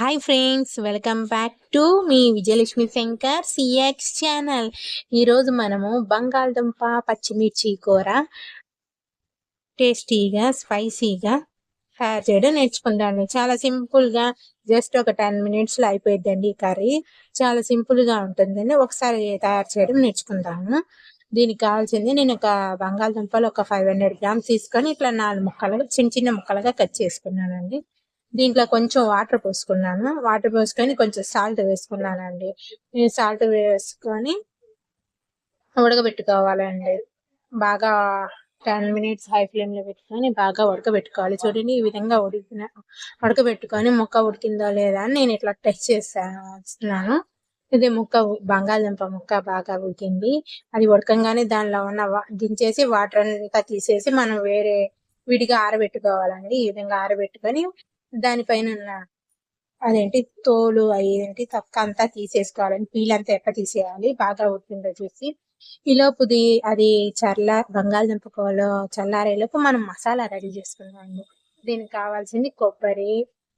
Hi friends welcome back to me Vijayalakshmi Shankar CX channel ఈరోజు మనము బంగాళదుంప పచ్చిమిర్చి కూర టేస్టీగా స్పైసీగా తయారు చేయడం నేర్చుకుందాము. చాలా సింపుల్గా జస్ట్ ఒక టెన్ మినిట్స్లో అయిపోయిందండి ఈ కర్రీ. చాలా సింపుల్గా ఉంటుందండి ఒకసారి తయారు చేయడం నేర్చుకుందాము. దీనికి కావాల్సింది నేను ఒక బంగాళదుంపలు ఒక ఫైవ్ హండ్రెడ్ గ్రామ్స్ తీసుకొని ఇట్లా నాలుగు ముక్కలుగా చిన్న చిన్న ముక్కలుగా కట్ చేసుకున్నానండి. దీంట్లో కొంచెం వాటర్ పోసుకున్నాను. వాటర్ పోసుకొని కొంచెం సాల్ట్ వేసుకున్నానండి. సాల్ట్ వేసుకొని ఉడకబెట్టుకోవాలండి. బాగా టెన్ మినిట్స్ హై ఫ్లేమ్లో పెట్టుకొని బాగా ఉడకబెట్టుకోవాలి. చూడండి ఈ విధంగా ఉడికిన ఉడకబెట్టుకొని ముక్క ఉడికిందో లేదా అని నేను ఇట్లా టెస్ట్ చేస్తాను ఇది ముక్క బంగాళదుంప ముక్క బాగా ఉడికింది. అది ఉడకంగానే దానిలో ఉన్న దించేసి వాటర్ అంతా తీసేసి మనం వేరే విడిగా ఆరబెట్టుకోవాలండి. ఈ విధంగా ఆరబెట్టుకొని దానిపైన ఉన్న అదేంటి తోలు అదేంటి తక్క అంతా తీసేసుకోవాలని పీలంతా ఎక్క తీసేయాలి? బాగా ఉడికిందో చూసి ఈలోపుది అది చర్ల బంగాళదుంప కోలో చల్లారేలోపు మనం మసాలా రెడీ చేసుకుందామండి. దీనికి కావాల్సింది కొబ్బరి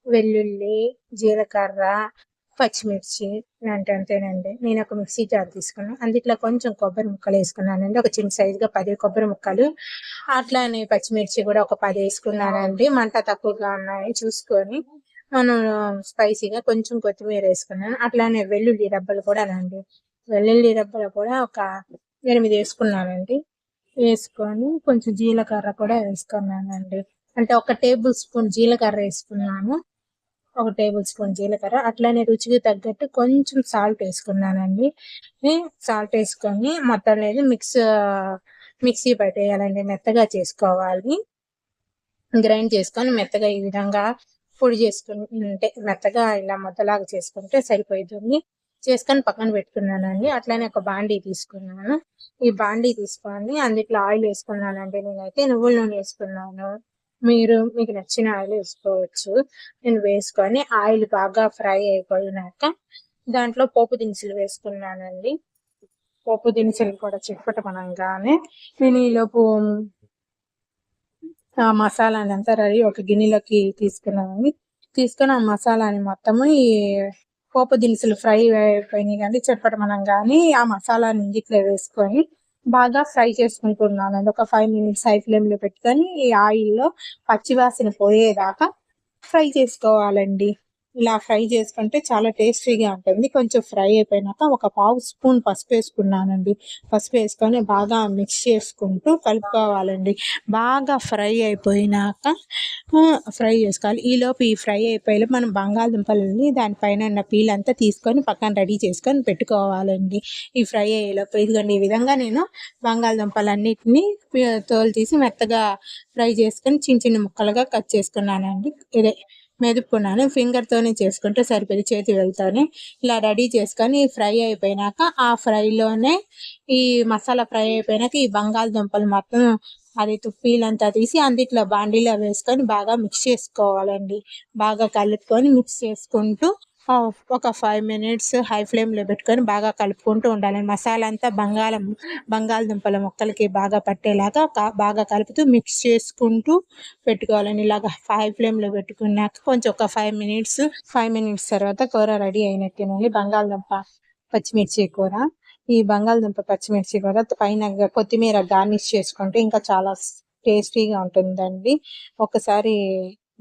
వెల్లుల్లి జీలకర్ర పచ్చిమిర్చి ఇలాంటి అంతేనండి. నేను ఒక మిక్సీ జార్ తీసుకున్నాను అందుట్లో కొంచెం కొబ్బరి ముక్కలు వేసుకున్నానండి. ఒక చిన్న సైజుగా పది కొబ్బరి ముక్కలు. అట్లానే పచ్చిమిర్చి కూడా ఒక పది వేసుకున్నానండి. మంట తక్కువగా ఉన్నాయి చూసుకొని. మనం స్పైసీగా కొంచెం కొత్తిమీర వేసుకున్నాను. అట్లానే వెల్లుల్లి రబ్బలు కూడా అండి వెల్లుల్లి రబ్బలు కూడా ఒక ఎనిమిది వేసుకున్నానండి. వేసుకొని కొంచెం జీలకర్ర కూడా వేసుకున్నానండి. అంటే ఒక టేబుల్ స్పూన్ జీలకర్ర వేసుకున్నాను. ఒక టేబుల్ స్పూన్ జీలకర్ర అట్లానే రుచికి తగ్గట్టు కొంచెం సాల్ట్ వేసుకున్నానండి. సాల్ట్ వేసుకొని మొత్తం అనేది మిక్స్ మిక్సీ పట్టేయాలండి. మెత్తగా చేసుకోవాలి. గ్రైండ్ చేసుకొని మెత్తగా ఈ విధంగా పొడి చేసుకుంటే మెత్తగా ఇలా ముద్దలాగా చేసుకుంటే సరిపోతుంది చేసుకొని పక్కన పెట్టుకున్నానండి. అట్లానే ఒక బాండీ తీసుకున్నాను. ఈ బాండీ తీసుకొని అందుట్లో ఆయిల్ వేసుకున్నానండి నేనైతే. నువ్వుల నూనె వేసుకున్నాను. మీరు మీకు నచ్చిన ఆయిల్ వేసుకోవచ్చు. నేను వేసుకొని ఆయిల్ బాగా ఫ్రై అయిపోయినాక దాంట్లో పోపు దినుసులు వేసుకున్నానండి. పోపు దినుసులు కూడా చిట్పటమనంగానే నేను ఈలోపు ఆ మసాలాని అంతా రెడీ ఒక గిన్నెలోకి తీసుకున్నాను తీసుకొని ఆ మసాలాని మొత్తము ఈ పోపు దినుసులు ఫ్రై అయిపోయినాయి కానీ చెప్పటమనగానే ఆ మసాలాని ఇంటిలో వేసుకొని బాగా ఫ్రై చేసుకుంటున్నాను. అది ఒక ఫైవ్ మినిట్స్ హై ఫ్లేమ్లో పెట్టుకొని ఈ ఆయిల్లో పచ్చివాసన పోయేదాకా ఫ్రై చేసుకోవాలండి. ఇలా ఫ్రై చేసుకుంటే చాలా టేస్టీగా ఉంటుంది. కొంచెం ఫ్రై అయిపోయినాక ఒక పావు స్పూన్ పసుపు వేసుకున్నానండి. పసుపు వేసుకొని బాగా మిక్స్ చేసుకుంటూ కలుపుకోవాలండి. బాగా ఫ్రై అయిపోయినాక ఫ్రై చేసుకోవాలి. ఈలోపు ఈ ఫ్రై అయిపోయి మనం బంగాళదుంపలని దానిపైన ఉన్న పీల్ అంతా తీసుకొని పక్కన రెడీ చేసుకొని పెట్టుకోవాలండి. ఈ ఫ్రై అయ్యేలోపు ఇదిగోండి ఈ విధంగా నేను బంగాళదుంపలన్నిటిని తోలు తీసి మెత్తగా ఫ్రై చేసుకొని చిన్న చిన్న ముక్కలుగా కట్ చేసుకున్నానండి. ఇదే మెదుపుకున్నాను ఫింగర్తోనే చేసుకుంటే సరిపోయి చేతి వెళ్తాను ఇలా రెడీ చేసుకొని ఫ్రై అయిపోయినాక ఆ ఫ్రైలోనే ఈ మసాలా ఫ్రై అయిపోయినాక ఈ బంగాళదుంపలు మొత్తం అది తుప్పీలంతా తీసి అందిట్లో బాండీలో వేసుకొని బాగా మిక్స్ చేసుకోవాలండి. బాగా కలుపుకొని మిక్స్ చేసుకుంటూ ఒక ఫైవ్ మినిట్స్ హై ఫ్లేమ్లో పెట్టుకొని బాగా కలుపుకుంటూ ఉండాలి. మసాలా అంతా బంగాళం బంగాళదుంపల మొక్కలకి బాగా పట్టేలాగా బాగా కలుపుతూ మిక్స్ చేసుకుంటూ పెట్టుకోవాలని ఇలాగ హై ఫ్లేమ్లో పెట్టుకున్నాక కొంచెం ఒక ఫైవ్ మినిట్స్ ఫైవ్ మినిట్స్ తర్వాత కూర రెడీ అయినట్టేనండి. బంగాళదుంప పచ్చిమిర్చి కూర. ఈ బంగాళదుంప పచ్చిమిర్చి కూర పైన కొత్తిమీర గార్నిష్ చేసుకుంటే ఇంకా చాలా టేస్టీగా ఉంటుందండి. ఒకసారి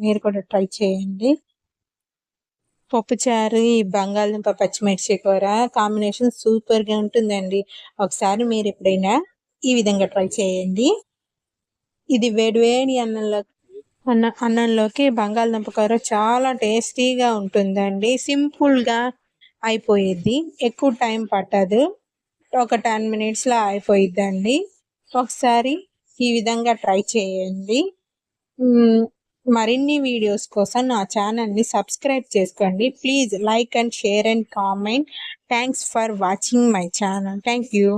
మీరు కూడా ట్రై చేయండి. పప్పుచారు ఈ బంగాళదుంప పచ్చిమిర్చి కూర కాంబినేషన్ సూపర్గా ఉంటుందండి. ఒకసారి మీరు ఎప్పుడైనా ఈ విధంగా ట్రై చేయండి. ఇది వేడివేడి అన్నంలో అన్న అన్నంలోకి బంగాళదుంప కూర చాలా టేస్టీగా ఉంటుందండి. సింపుల్గా అయిపోయేది ఎక్కువ టైం పట్టదు. ఒక టెన్ మినిట్స్లో అయిపోయిద్దండి. ఒకసారి ఈ విధంగా ట్రై చేయండి. మరిన్ని వీడియోస్ కోసం నా ఛానల్ని సబ్స్క్రైబ్ చేసుకోండి. Please like and share and comment thanks for watching my channel thank you